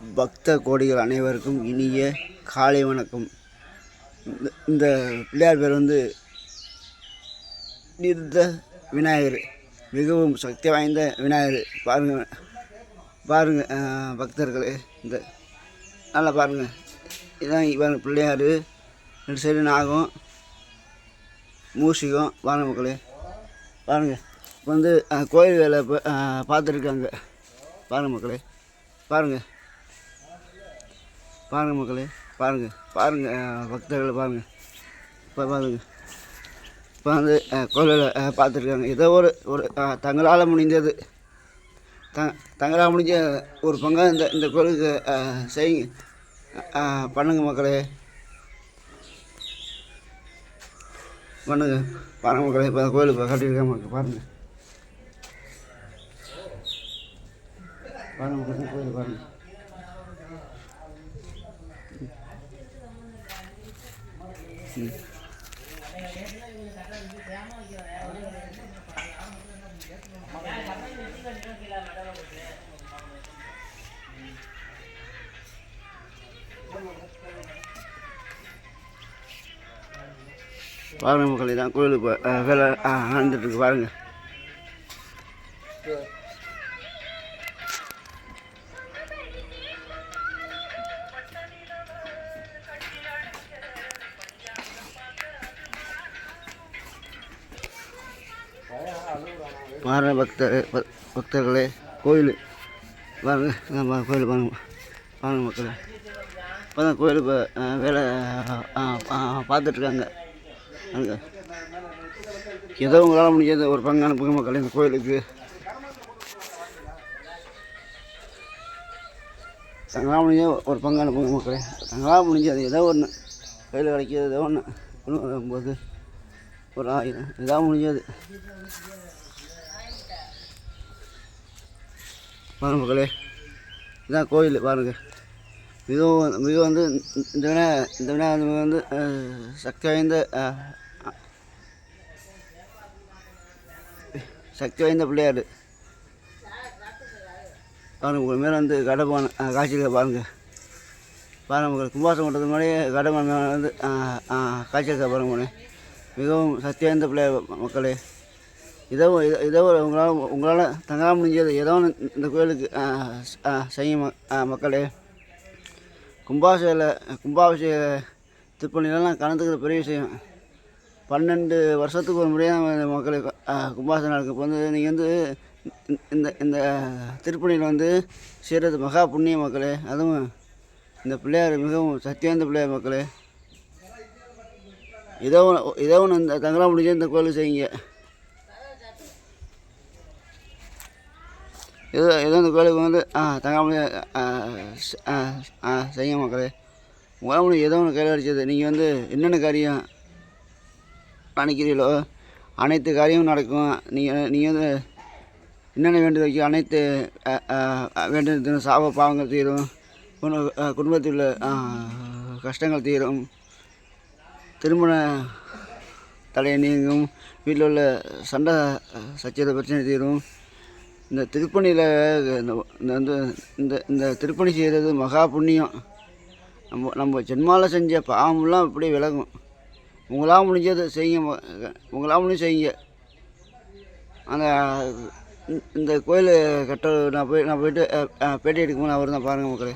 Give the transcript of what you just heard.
பக்த கோடிகள் அனைவருக்கும் இனிய காலை வணக்கம். இந்த- இந்த பிள்ளையார் பேர் வந்து நிறுத்த விநாயகர் மிகவும் சக்தி வாய்ந்த விநாயகர். பாருங்கள் பாருங்கள் பக்தர்களே இந்த நல்லா பாருங்கள் இதான் இவன் பிள்ளையார். ரெண்டு சைடு நாகம் மூஷிகம். வாங்க மக்களே பாருங்கள் இப்போ வந்து கோயில் வேலை பார்த்துருக்காங்க. பாருங்கள் மக்களே பாருங்கள் பாருங்கள் மக்களே பாருங்கள் பாருங்கள் பக்தர்களை பாருங்கள் இப்போ பாருங்கள் இப்போ வந்து அஹ், கோயிலில் பார்த்துருக்காங்க. ஏதோ ஒரு ஒரு தங்களால் முடிஞ்சது. த தங்களால் முடிஞ்ச ஒரு பங்காக இந்த இந்த கோயிலுக்கு அஹ், செய்யுங்க பண்ணுங்க மக்களே. பண்ணுங்க. பாருங்க மக்களே இப்போ கோயில் இப்போ கட்டியிருக்காங்க மக்கள் பாருங்கள் பாருங்க மக்களே கோயில் பாருங்கள் ம் பாருங்க மக்களே தான் கோயிலுக்கு வேலை அஹ், நடந்துட்டு இருக்கு பாருங்க பக்தர் பக்தர்களே கோயில். பாருங்க கோயில் பாருங்க பாருங்க மக்களே. இப்போ தான் கோயில் இப்போ வேலை பார்த்துட்ருக்காங்க. அங்கே. ஏதோ உங்களால் முடிஞ்சது ஒரு பங்கு அனுப்புங்க மக்கள் இந்த கோயிலுக்கு. தங்களால் முடிஞ்ச ஒரு பங்கு அனுப்புங்க மக்களே. தங்களால் முடிஞ்சது ஏதோ ஒன்று கையில் கிடைக்கிது ஏதோ ஒன்று ஒன்று போது ஒரு ஆயிரம். இதாக முடிஞ்சது. பாருங்க மக்களே இதான் கோயில் பாருங்கள் மிகவும் மிக வந்து இந்த வினா இந்த வினா வந்து வந்து சக்தி வாய்ந்த சக்தி வாய்ந்த பிள்ளையார். பாருங்க உங்கள் மேலே வந்து கடப்பான காய்ச்சல் பாருங்கள் பாருங்கள் மக்கள் கும்பாசம் பண்ணுறதுக்கு முன்னாடியே கடப்பான மேலே வந்து காய்ச்சல் பாருங்க மிகவும் சக்தி வாய்ந்த பிள்ளை மக்களே இதோ இதோ உங்களால் உங்களால் தங்கலாம் முடிஞ்சது ஏதோ ஒன்று இந்த கோயிலுக்கு செய்யும் மக்களே. கும்பாபிஷேக கும்பாபிஷேக திருப்பணிலாம் கலந்துக்கிற பெரிய விஷயம். பன்னெண்டு வருஷத்துக்கு ஒரு முறையாக மக்களை மக்களுக்கு ஆ, நடக்கும். இப்போ வந்து நீங்கள் வந்து இந்த- இந்த இந்த திருப்பணியில் வந்து செய்கிறது மகா புண்ணிய மக்களே. அதுவும் இந்த பிள்ளையார் மிகவும் சக்தி வாய்ந்த பிள்ளையார் மக்களே. ஏதோ ஒன்று ஏதோ ஒன்று இந்த தங்கலாம் முடிஞ்ச இந்த கோயில் செய்யுங்க. ஏதோ ஏதோ இந்த கோயிலுக்கு வந்து ஆ தங்காமல் ஆ ஆ செய்யுங்க மக்களே. உங்களால் முடியும் ஏதோ ஒன்று கையில் அடிச்சது. நீங்கள் வந்து என்னென்ன காரியம் நினைக்கிறீங்களோ அனைத்து காரியமும் நடக்கும். நீங்கள் நீங்கள் வந்து என்னென்ன வேண்டியது வைக்கும் அனைத்து வேண்டிய சாப பாவங்கள் தீரும். குடும்பத்தில் உள்ள கஷ்டங்கள் தீரும். திருமண தடை நீங்கும் வீட்டில் உள்ள சண்டை சச்சரவு பிரச்சனை தீரும். இந்த திருப்பணியில் இந்த இந்த வந்து இந்த இந்த திருப்பணி செய்கிறது மகா புண்ணியம். நம்ம நம்ம ஜென்மாவில் செஞ்ச பாவம்லாம் அப்படியே விலகும். உங்களால் முடிஞ்சது செய்யுங்க உங்களாக முடிஞ்சு செய்யுங்க. அந்த இந்த- இந்த கோயில் கட்ட நான் போய் நான் போயிட்டு பேட்டி எடுக்கும்போது அவர் தான் பாருங்கள் மக்களே.